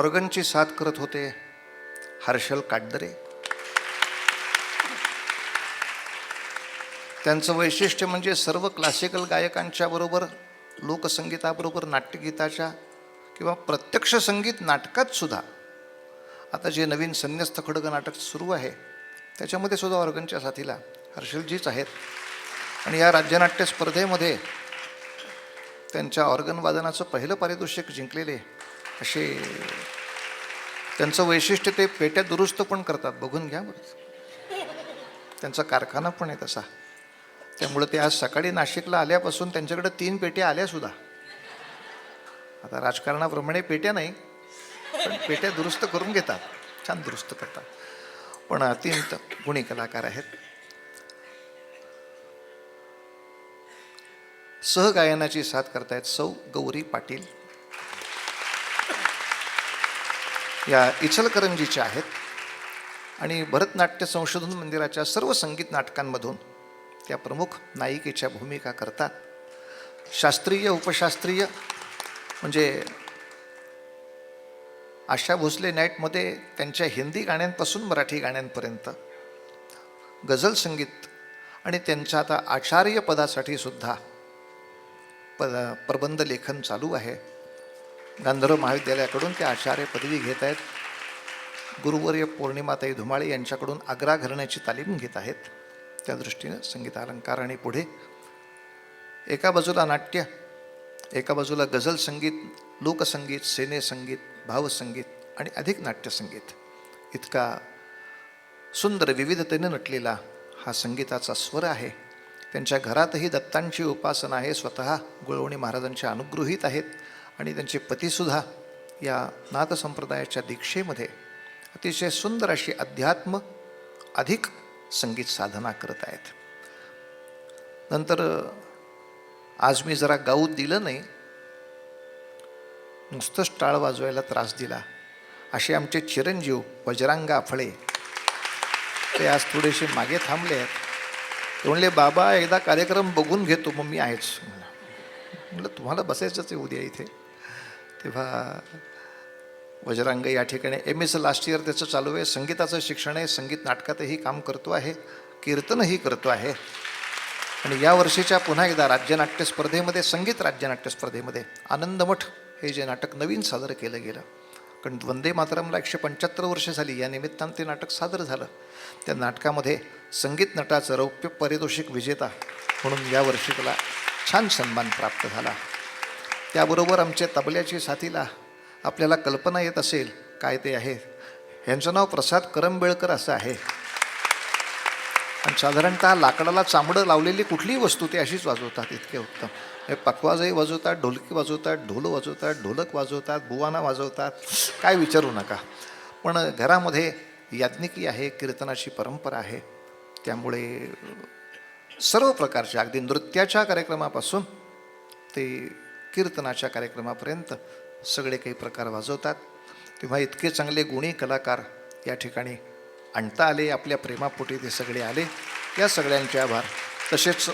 ऑर्गनची साथ करत होते. हर्षल काटदरे. त्यांचं वैशिष्ट्य म्हणजे सर्व क्लासिकल गायकांच्या बरोबर लोकसंगीताबरोबर नाट्यगीताच्या किंवा प्रत्यक्ष संगीत नाटकात सुद्धा. आता जे नवीन संन्यस्त खडग नाटक सुरू आहे त्याच्यामध्ये सुद्धा ऑर्गनच्या साथीला हर्षलजीच आहेत. आणि या राज्यनाट्य स्पर्धेमध्ये त्यांच्या ऑर्गन वादनाचं पहिलं पारितोषिक जिंकलेले असे त्यांचं वैशिष्ट्य ते पेट्या दुरुस्त पण करतात. बघून घ्या बरं. त्यांचा कारखाना पण आहे तसा. त्यामुळं ते आज सकाळी नाशिकला आल्यापासून त्यांच्याकडे तीन पेट्या आल्या सुद्धा. आता राजकारणाप्रमाणे पेट्या नाही पण पेट्या दुरुस्त करून घेतात. छान दुरुस्त करतात. पण अत्यंत गुणी कलाकार आहेत. सहगायनाची साथ करतायत सौ गौरी पाटील. या इचलकरंजीच्या आहेत. आणि भरतनाट्य संशोधन मंदिराच्या सर्व संगीत नाटकांमधून त्या प्रमुख नायिकेच्या भूमिका करतात. शास्त्रीय उपशास्त्रीय म्हणजे आशा भोसले नाईटमध्ये त्यांच्या हिंदी गाण्यांपासून मराठी गाण्यांपर्यंत गझल संगीत आणि त्यांच्या आता आचार्य पदासाठी सुद्धा पद प्रबंध लेखन चालू आहे. गांधर्व महाविद्यालयाकडून ते आचार्य पदवी घेत आहेत. गुरुवर्य पौर्णिमाताई धुमाळे यांच्याकडून आग्रा घराण्याची तालीम घेत आहेत. त्या दृष्टीनं संगीतालंकार आणि पुढे. एका बाजूला नाट्य एका बाजूला गझल संगीत लोकसंगीत सेने संगीत भावसंगीत आणि अधिक नाट्यसंगीत इतका सुंदर विविधतेनं नटलेला हा संगीताचा स्वर आहे. त्यांच्या घरातही दत्तांची उपासना आहे. स्वतः गुळवणी महाराजांच्या अनुगृहीत आहेत. आणि त्यांचे पतीसुद्धा या नाथ संप्रदायाच्या दीक्षेमध्ये अतिशय सुंदर अशी अध्यात्म अधिक संगीत साधना करत आहेत. नंतर आज मी जरा गाऊ दिलं नाही नुसतंच टाळ वाजवायला त्रास दिला. असे आमचे चिरंजीव वजरांगा आफळे ते आज थोडेसे मागे थांबले आहेत. ते म्हणले बाबा एकदा कार्यक्रम बघून घेतो मग मी आहेच. म्हटलं तुम्हाला बसायचंच आहे उद्या इथे. तेव्हा वजरांग या ठिकाणी एम एस लास्ट इयर त्याचं चालू आहे. संगीताचं शिक्षण आहे. संगीत नाटकातही काम करतो आहे. कीर्तनही करतो आहे. आणि या वर्षीच्या पुन्हा एकदा राज्यनाट्य स्पर्धेमध्ये संगीत राज्यनाट्य स्पर्धेमध्ये आनंदमठ हे जे नाटक नवीन सादर केलं गेलं. कारण वंदे मातरमला एकशे पंच्याहत्तर वर्ष झाली. या निमित्तानं ते नाटक सादर झालं. त्या नाटकामध्ये संगीत नटाचं रौप्य पारितोषिक विजेता म्हणून यावर्षी त्याला छान सन्मान प्राप्त झाला. त्याबरोबर आमच्या तबल्याची साथीला आपल्याला कल्पना येत असेल काय ते आहे? ह्यांचं नाव प्रसाद करंबेळकर असं आहे. आणि साधारणतः लाकडाला चांबडं लावलेली कुठलीही वस्तू ते अशीच वाजवतात इतके उत्तम. म्हणजे हे पकवाजही वाजवतात ढोलकी वाजवतात ढोल वाजवतात ढोलक वाजवतात बुवाना वाजवतात काय विचारू नका. पण घरामध्ये याज्ञिकी आहे कीर्तनाची परंपरा आहे. त्यामुळे सर्व प्रकारच्या अगदी नृत्याच्या कार्यक्रमापासून ते कीर्तनाच्या कार्यक्रमापर्यंत सगळे काही प्रकार वाजवतात. तेव्हा इतके चांगले गुणी कलाकार या ठिकाणी आणता आले आपल्या प्रेमापोटी ते सगळे आले. या सगळ्यांचे आभार. तसेच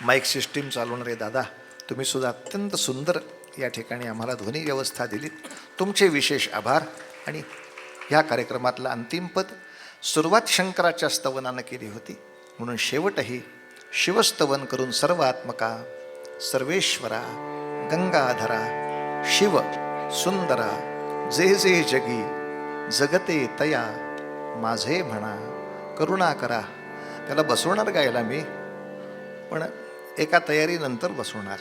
माईक सिस्टीम चालवणारे दादा तुम्ही सुद्धा अत्यंत सुंदर या ठिकाणी आम्हाला ध्वनी व्यवस्था दिली तुमचे विशेष आभार. आणि ह्या कार्यक्रमातलं अंतिम पद सुरुवात शंकराच्या स्तवनानं केली होती. म्हणून शेवटही शिवस्तवन करून सर्व आत्मका सर्वेश्वरा गंगाधरा शिव सुंदरा जे जे जगी जगते तया माझे म्हणा करुणा करा त्याला बसवणार गायला मी? पण एका तयारीनंतर बसवणार.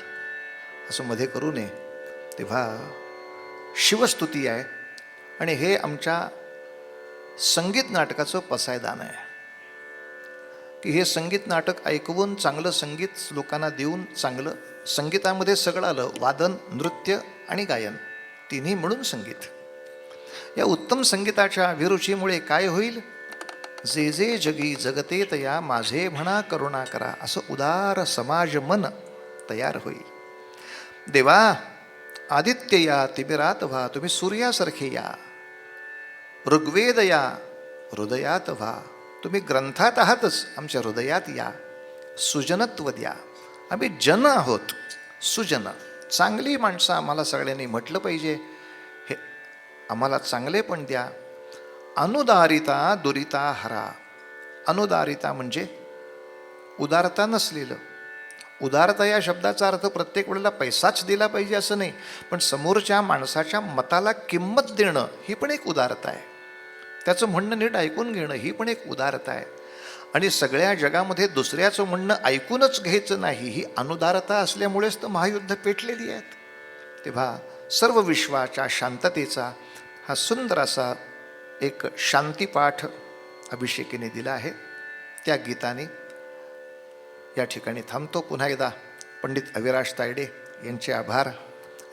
असं मध्ये करू नये. तेव्हा शिवस्तुती आहे आणि हे आमच्या संगीत नाटकाचं पसायदान आहे. की हे संगीत नाटक ऐकवून चांगलं संगीत लोकांना देऊन चांगलं संगीतामध्ये सगळं आलं वादन नृत्य आणि गायन तिन्ही म्हणून संगीत. या उत्तम संगीताच्या अभिरुचीमुळे काय होईल? जे जे जगी जगते तया माझे म्हणा करुणा करा असं उदार समाज मन तयार होईल. देवा आदित्य या तिबिरात व्हा तुम्ही सूर्यासारखे या. ऋग्वेद या हृदयात व्हा. तुम्ही ग्रंथात आहातच. आमच्या हृदयात या. सुजनत्व द्या. आम्ही जन आहोत. सुजन. चांगली माणसं आम्हाला सगळ्यांनी म्हटलं पाहिजे. हे आम्हाला चांगले पण द्या. अनुदारिता दुरिता हरा. अनुदारिता म्हणजे उदारता नसलेलं. उदारता या शब्दाचा अर्थ प्रत्येक वेळेला पैसाच दिला पाहिजे असं नाही. पण समोरच्या माणसाच्या मताला किंमत देणं ही पण एक उदारता आहे. त्याचं म्हणणं नीट ऐकून घेणं ही पण एक उदारता आहे. आणि सगळ्या जगामध्ये दुसऱ्याचं म्हणणं ऐकूनच घ्यायचं नाही ही अनुदारता असल्यामुळेच तर महायुद्ध पेटलेली आहेत. तेव्हा सर्व विश्वाच्या शांततेचा हा सुंदर असा एक शांतीपाठ अभिषेकीने दिला आहे. त्या गीताने या ठिकाणी थांबतो पुन्हा एकदा. पंडित अविराज तायडे यांचे आभार.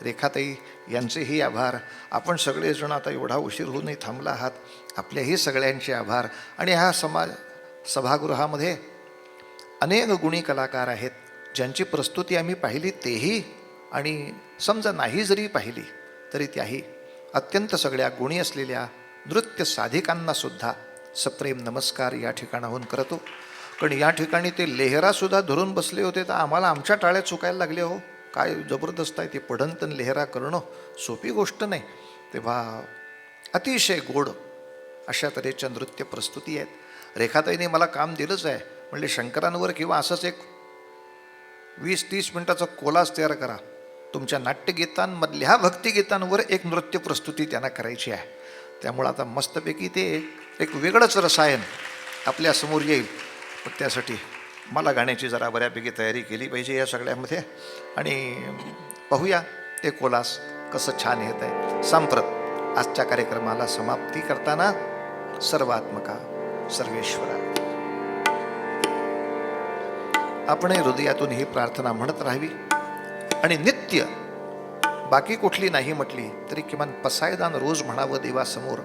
रेखाताई यांचेही आभार. आपण सगळेजण आता एवढा उशीर होऊनही थांबला आहात. आपल्याही सगळ्यांचे आभार. आणि ह्या समाज सभागृहामध्ये अनेक गुणी कलाकार आहेत ज्यांची प्रस्तुती आम्ही पाहिली तेही आणि समजा नाही जरी पाहिली तरी त्याही. अत्यंत सगळ्या गुणी असलेल्या नृत्य साधिकांनासुद्धा सप्रेम नमस्कार या ठिकाणाहून करतो. कारण या ठिकाणी ते लेहरासुद्धा धरून बसले होते तर आम्हाला आमच्या टाळ्यात चुकायला लागले हो. काय जबरदस्त आहे ते पढंतन लेहरा करणं सोपी गोष्ट नाही. तेव्हा अतिशय गोड अशा तऱ्हेच्या नृत्य प्रस्तुती आहेत. रेखाताईने मला काम दिलंच आहे. म्हणजे शंकरांवर किंवा असंच एक वीस तीस मिनटाचा कोलाज तयार करा. तुमच्या नाट्यगीतांमधल्या भक्तिगीतांवर एक नृत्य प्रस्तुती त्यांना करायची आहे. त्यामुळं आता मस्तपैकी ते एक वेगळंच रसायन आपल्यासमोर येईल. पण त्यासाठी मला गाण्याची जरा बऱ्यापैकी तयारी केली पाहिजे या सगळ्यामध्ये. आणि पाहूया ते कोलास कसं छान येत आहे. सांप्रत आजच्या कार्यक्रमाला समाप्ती करताना सर्वात्मका सर्वेश्वरा. आपण हृदयातून ही प्रार्थना म्हणत राहावी. आणि नित्य बाकी कुठली नाही म्हटली तरी किमान पसायदान रोज म्हणावं देवासमोर.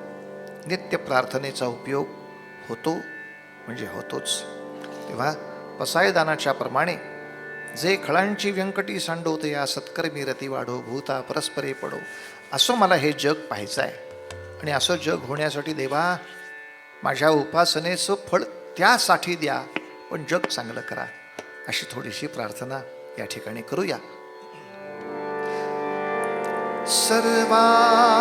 नित्य प्रार्थनेचा उपयोग होतो म्हणजे होतोच. तेव्हा पसायदानाच्या प्रमाणे जे खळांची व्यंकटी सांडवते या सत्कर्मी रती वाढो भूता परस्परे पडो असं मला हे जग पाहायचं आहे आणि असं जग होण्यासाठी देवा माझ्या उपासनेचं फळ त्यासाठी द्या पण जग चांगलं करा अशी थोडीशी प्रार्थना या ठिकाणी करूया. सर्वात्मका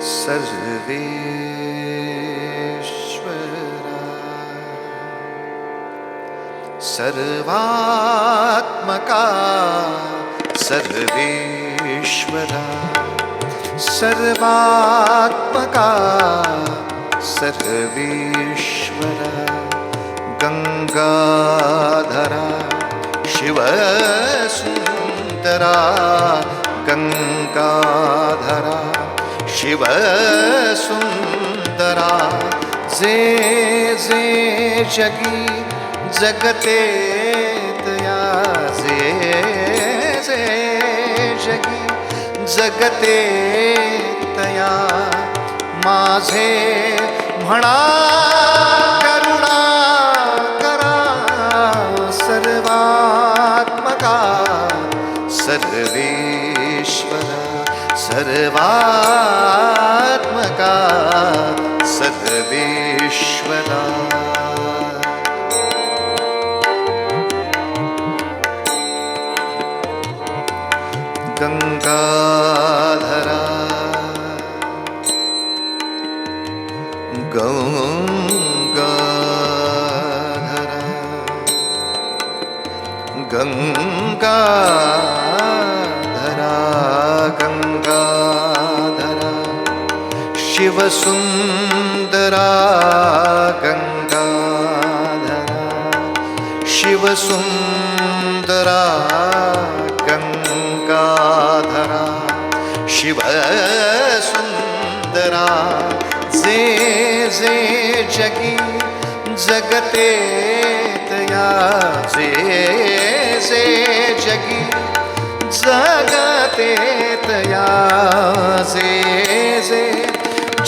सर्वे सर्वात्मका सर्वेश्वरा। सर्वात्मका सर्वेश्वरा। गङ्गाधरा शिवसुन्दरा। गङ्गाधरा शिवसुन्दरा। जे जे जगी जगते तया जे जे जगी जगते तया माझे म्हणा करुणा करा सर्वात्मका। सर्वेश्वर सर्वात्मका। सर्वेश्वरा। गङ्गाधरा। गङ्गाधरा। गङ्गाधरा गङ्गाधरा। शिवसुन्दरा गङ्गाधरा। शिवसुन्दरा शिव सुंदरा जे जे जगी जगते तया जे जे जगी जगते तया जे जे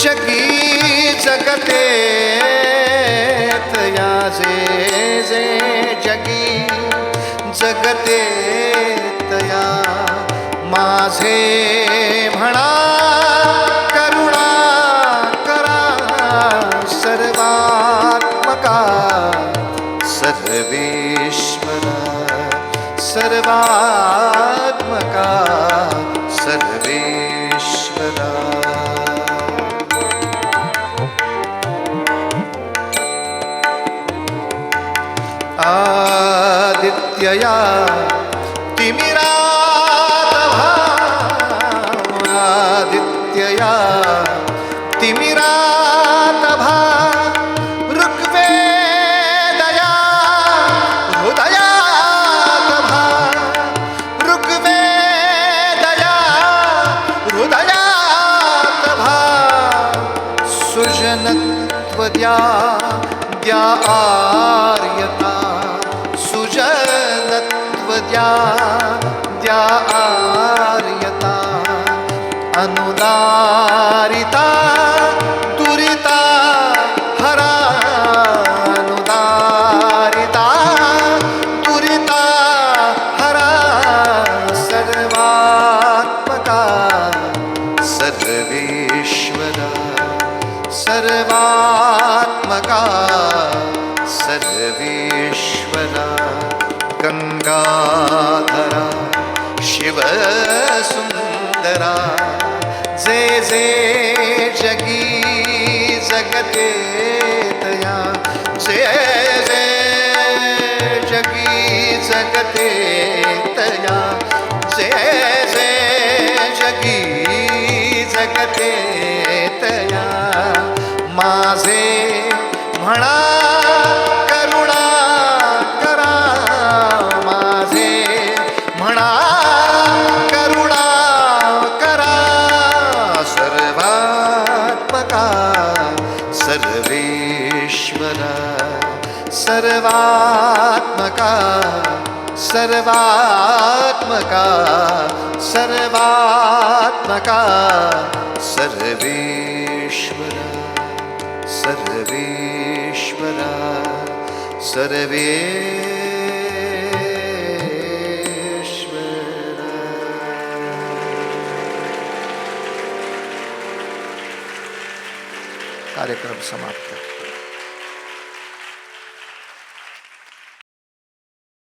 जगी जगते तया जे जे जगी जगते तया माझे आदित्यया तिमिरात तिमिरातभा आदित्यया ऋग्वेदया हृदयातभा ऋग्वेदया हृदयातभा सुजनत्वद्या द्या आर्यत सुजनत्वद्या द्या आर्यता अनुदारिता। सुंदरा जे जे जगी जगते तया जे जे जगी जगते तया जे जे जगी जगते तया माझे म्हणा सर्वात्मका सर्वात्मका सर्वेश्वरा सर्वेश्वरा सर्वेश्वरा। कार्यक्रम समाप्त।